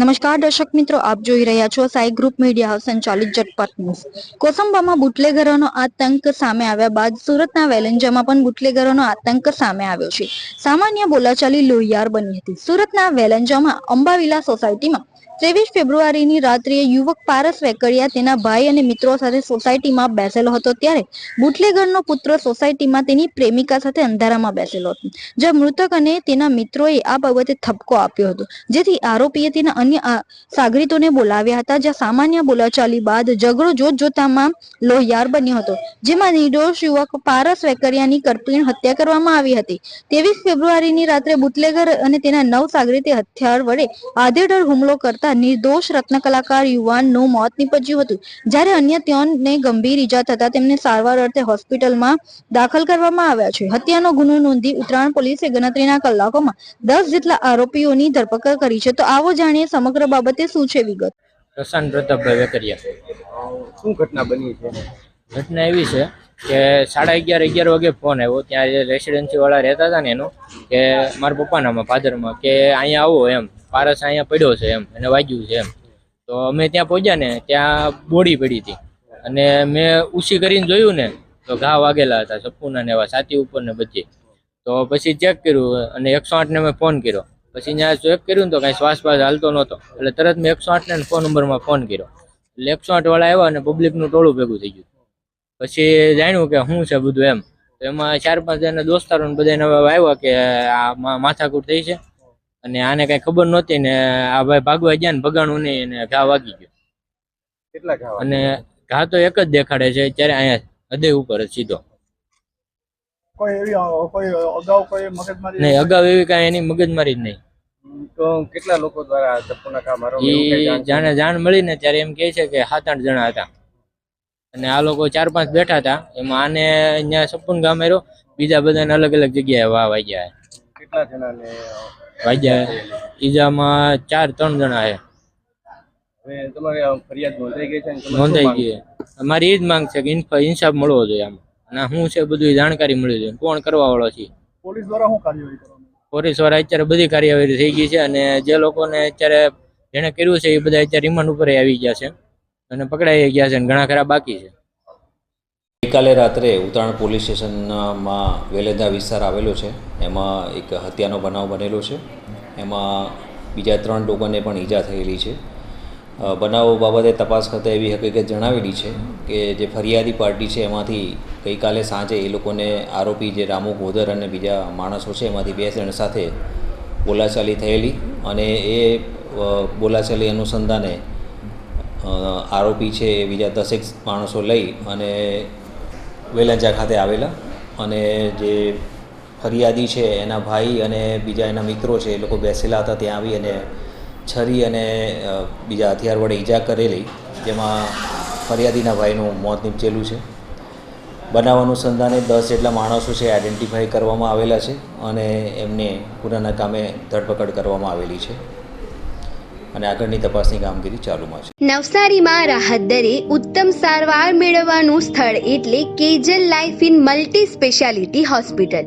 નમસ્કાર દર્શક મિત્રો, આપ જોઈ રહ્યા છો સાઈ ગ્રુપ મીડિયા હાઉસ સંચાલિત જટપટ ન્યૂઝ. કોસંબામાં બુટલેગરોનો આતંક સામે આવ્યા બાદ સુરતના વેલેન્જામાં પણ બુટલેગરોનો આતંક સામે આવ્યો છે. સામાન્ય બોલાચાલી લોહિયાર બની હતી. સુરતના વેલેન્જામાં અંબાવિલા સોસાયટીમાં ત્રેવીસ ફેબ્રુઆરીની રાત્રિએ યુવક પારસ વેકરિયા તેના ભાઈ અને મિત્રો સાથે સોસાયટીમાં બેસેલો હતો ત્યારે બુટલેગરનો પુત્ર સોસાયટીમાં તેની પ્રેમિકા સાથે અંધારામાં બેસેલો હતો. જ્યાં મૃતક અને તેના મિત્રોએ આ બાબતે થપકો આપ્યો હતો. જેથી આરોપીએ તેના અન્ય સાગરીતોને બોલાવ્યા હતા, જ્યાં સામાન્ય બોલાચાલી બાદ ઝઘડો જોત જોતામાં લોહિયાર બન્યો હતો, જેમાં નિર્દોષ યુવક પારસ વેકરિયાની કરપીણ હત્યા કરવામાં આવી હતી. ત્રેવીસ ફેબ્રુઆરીની રાત્રે બુટલેગર અને તેના નવ સાગરીતે હથિયાર વડે આધેડર હુમલો કરતા નિર્દોષ રત્નકલાકાર યુવાનનું મોત નીપજ્યું હતું. જ્યારે અન્ય ત્રણને ગંભીર ઈજા થતા તેમને સારવાર અર્થે હોસ્પિટલમાં દાખલ કરવામાં આવ્યા છે. હત્યાનો ગુનો નોંધી ઉત્તરાયણ પોલીસે ગણતરીના કલાકોમાં દસ જેટલા આરોપીઓની ધરપકડ કરી છે. તો આવો જાણીએ સમગ્ર બાબતે શું છે વિગત? પ્રશાંત પ્રતાપભાઈ વેકરિયા. શું ઘટના બની છે? ઘટના એવી છે કે સાડા અગિયાર અગિયાર વાગે ફોન આવ્યો. ત્યાં રેસિડેન્સી વાળા રહેતા હતા ને એનો કે મારા પપ્પાનામાં ફાધરમાં કે અહીંયા આવો એમ. પારસ અહીંયા પડ્યો છે એમ એને વાગ્યું છે એમ. તો અમે ત્યાં પહોંચ્યા ને ત્યાં બોડી પડી હતી. અને મેં ઉછી કરીને જોયું ને તો ઘા વાગેલા હતા સપૂના ને એવા છાતી ઉપર ને બધી. તો પછી ચેક કર્યું અને એકસો આઠને મેં ફોન કર્યો. પછી ત્યાં ચેક કર્યું ને તો કાંઈ શ્વાસ બાસ હાલતો નહોતો. એટલે તરત મેં એકસો આઠને ફોન નંબરમાં ફોન કર્યો. એટલે એકસો આઠ વાળા આવ્યા અને પબ્લિકનું ટોળું ભેગું થઈ ગયું. પછી જાણ્યું કે શું છે બધું એમ. તો એમાં ચાર પાંચ જણા દોસ્તારો ને બધાને આવ્યા કે આ માથાકૂટ થઈ છે. અને આને કઈ ખબર નહોતી ને આ ભાઈ ભાગવા ગયા ને ભગાણું નહીં અને ઘા વાગી ગયો. કેટલા ઘા અને ઘા તો એક જ દેખાડે છે ત્યારે અહીંયા હૃદય ઉપર જ સીધો. કોઈ એવી કોઈ અગાઉ કોઈ મગજમારી? નહીં અગાઉ એવી કાંઈ એની મગજમારી જ નહીં. તો કેટલા લોકો દ્વારા જાણ જાણે ત્યારે એમ કહે છે કે સાત આઠ જણા હતા. અને આ લોકો ચાર પાંચ બેઠા હતા. એમાં આને અહીંયા સપૂન ગામ આવ્યો બીજા બધાને અલગ અલગ જગ્યાએ વાહ વાગ્યા કેટલા જણાને વાગ્યા ઈજામાં ચાર ત્રણ જણા છે હવે તમારી નોંધાઈ ગઈ. અમારી એ જ માંગ છે કે ઇન્સાફ મળવો જોઈએ આમ. અને શું છે બધું જાણકારી મળી જોઈએ કોણ કરવા વાળો છે? પોલીસ દ્વારા શું કાર્યવાહી પોલીસવાળા અત્યારે બધી કાર્યવાહી થઈ ગઈ છે અને જે લોકોને અત્યારે જેણે કર્યું છે એ બધા અત્યારે રિમાન્ડ ઉપર આવી ગયા છે અને પકડાઈ ગયા છે અને ઘણા ખરા બાકી છે. ગઈકાલે રાત્રે ઉત્તરાયણ પોલીસ સ્ટેશનમાં વેલેદા વિસ્તાર આવેલો છે. એમાં એક હત્યાનો બનાવ બનેલો છે. એમાં બીજા ત્રણ લોકોને પણ ઈજા થયેલી છે. બનાવ બાબતે તપાસ કરતાં એવી હકીકત જણાવેલી છે કે જે ફરિયાદી પાર્ટી છે, એમાંથી ગઈકાલે સાંજે એ લોકોને આરોપી જે રામુ ગોદર અને બીજા માણસો છે, એમાંથી બે જણ સાથે બોલાચાલી થયેલી અને એ બોલાચાલી અનુસંધાને આરોપી છે એ બીજા દસેક માણસો લઈ અને વેલાંજા ખાતે આવેલા અને જે ફરિયાદી છે એના ભાઈ અને બીજા એના મિત્રો છે એ લોકો બેસેલા હતા ત્યાં આવી અને છરી અને બીજા હથિયાર વડે ઈજા કરેલી, જેમાં ફરિયાદીના ભાઈનું મોત નીપજેલું છે. બનાવ અનુસંધાને દસ જેટલા માણસો છે આઈડેન્ટિફાઈ કરવામાં આવેલા છે અને એમને ગુનાના કામે ધરપકડ કરવામાં આવેલી છે. અને આગળની તપાસની કામગીરી ચાલુમાં છે. નવસારીમાં રાહત દરે ઉત્તમ સારવાર મેળવવાનું સ્થળ એટલે Kejal life in multi speciality hospital.